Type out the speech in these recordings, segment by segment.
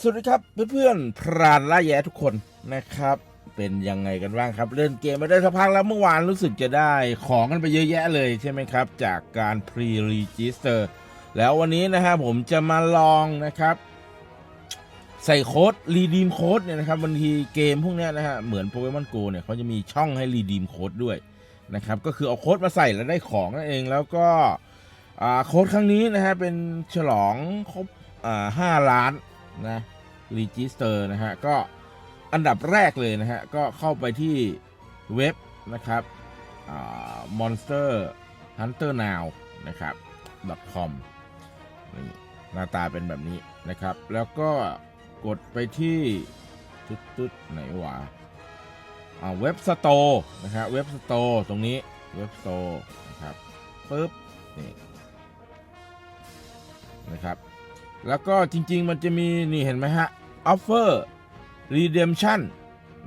สวัสดีครับเพื่อนๆพรานล่าแย้ทุกคนนะครับ เป็นยังไงกันบ้างครับ เล่นเกมมาได้สักพักแล้วเมื่อวานรู้สึกจะได้ของกันไปเยอะแยะเลยใช่ไหมครับ จากการ pre-register แล้ววันนี้นะฮะผมจะมาลองนะครับ ใส่โค้ด redeem โค้ดเนี่ยนะครับบางทีเกมพวกนี้นะฮะเหมือนโปเกมอนโกเนี่ยเขาจะมีช่องให้ redeem โค้ดด้วยนะครับก็คือเอาโค้ดมาใส่แล้วได้ของนั่นเองแล้วก็โค้ดครั้งนี้นะฮะเป็นฉลองครบห้าล้าน นะรีจิสเตอร์นะฮะ ก็อันดับแรกเลยนะฮะ ก็เข้าไปที่เว็บนะครับ monster hunter now นะครับ com นี่หน้าตาเป็นแบบนี้นะครับ แล้วก็กดไปที่ตึ๊ดๆไหนวะอ่าเว็บสโตร์นะครับเว็บสโตร์ตรงนี้เว็บสโตร์นะครับปึ๊บนี่นะครับ แล้วก็จริง ๆ มันจะมีนี่เห็นไหมฮะ offer redemption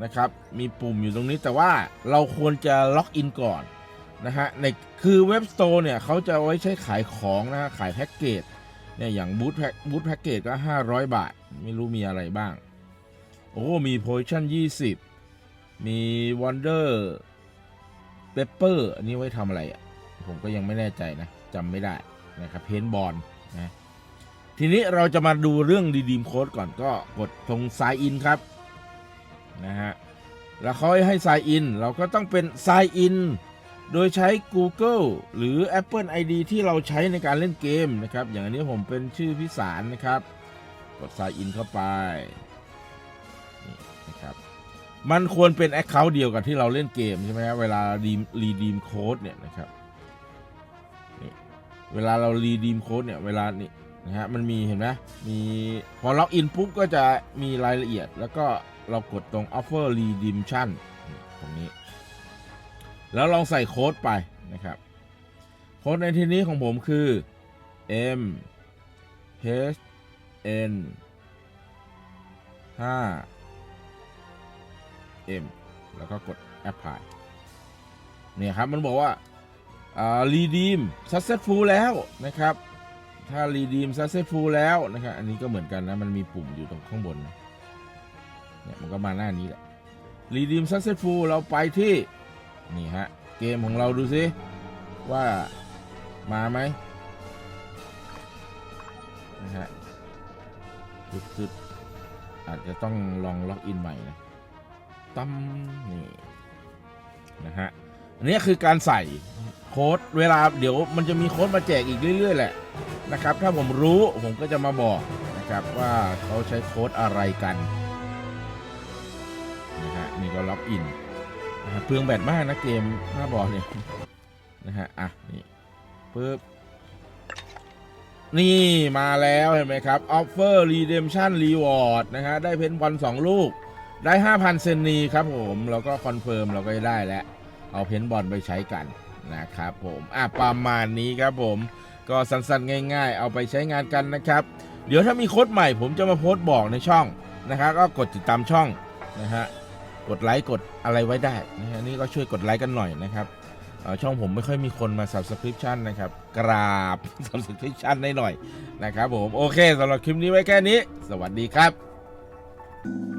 นะครับ มีปุ่มอยู่ตรงนี้แต่ว่าเราควรจะล็อกอินก่อนนะฮะในคือเว็บสโตร์เนี่ยเขาจะเอาไว้ใช้ขายของนะฮะขายแพ็กเกจเนี่ยอย่างบูธแพ็กบูธแพ็กเกจก็ 500 บาท ไม่รู้มีอะไรบ้าง โอ้มีโพชั่น 20 มี Wonder Pepper อันนี้ไว้ทำอะไรอะ ผมก็ยังไม่แน่ใจนะจำไม่ได้นะครับเพนบอลนะ ทีนี้เราจะมาดูเรื่องดีดีมโค้ดก่อนก็กดตรง sign in ครับนะฮะแล้วเขาให้ sign in เราก็ต้องเป็น sign in โดยใช้ Google หรือ Apple ID ที่เราใช้ในการเล่นเกมนะครับ อย่างอันนี้ผมเป็นชื่อพิสารนะครับ กด sign in เข้าไปนี่นะครับมันควรเป็น Account เดียวกับที่เราเล่นเกมใช่ไหมครับเวลารีรีดีมโค้ดเนี่ยนะครับเวลาเรารีดีมโค้ดเนี่ยเวลานี่ นะฮะมันมีเห็นไหมมีพอล็อกอินปุ๊บก็จะมีรายละเอียด แล้วก็เรากดตรง offer redemption ตรงนี้ แล้วลองใส่โค้ดไปนะครับ โค้ดในที่นี้ของผมคือ m h n 5 m แล้วก็กด apply เนี่ยครับ มันบอกว่า redeem successful แล้วนะครับ ถ้า redeem successful แล้วนะครับอันนี้ก็เหมือนกันนะ มันมีปุ่มอยู่ตรงข้างบนนะเนี่ยมันก็มาหน้านี้แหละ redeem successful เราไปที่ นี่ฮะ เกมของเราดูซิ ว่ามาไหมนะฮะสุดๆอาจจะต้องลองล็อกอินใหม่นะตั้มนี่นะฮะอันนี้คือการใส่โค้ดเวลาเดี๋ยวมันจะมีโค้ดมาแจกอีกเรื่อย ๆ แหละ นะครับ ถ้าผมรู้ผมก็จะมาบอกนะครับว่าเขาใช้โค้ดอะไรกันนะฮะนี่ก็ล็อกอินนะฮะเปลืองแบตมากนะเกมหน้าบอลเนี่ยนะฮะอะนี่ปึ๊บนี่มาแล้วเห็นไหมครับ Offer Redemption Reward นะฮะได้เพนบอลสองลูก ได้ 5,000 เซนนีครับผมแล้วก็คอนเฟิร์มเราก็ได้แล้ว เอาเพนบอลไปใช้กันนะครับผม อะ ประมาณนี้ครับผม ก็สั้นๆง่าย ๆ เอาไปใช้งานกันนะครับ เดี๋ยวถ้ามีโค้ดใหม่ผมจะมาโพสต์บอกในช่องนะครับก็กดติดตามช่องนะฮะกดไลค์กดอะไรไว้ได้นะฮะนี่ก็ช่วยกดไลค์กันหน่อยนะครับช่องผมไม่ค่อยมีคนมา subscription นะครับ กราบ subscription ได้หน่อยนะครับผม โอเคสำหรับคลิปนี้ไว้แค่นี้ สวัสดีครับ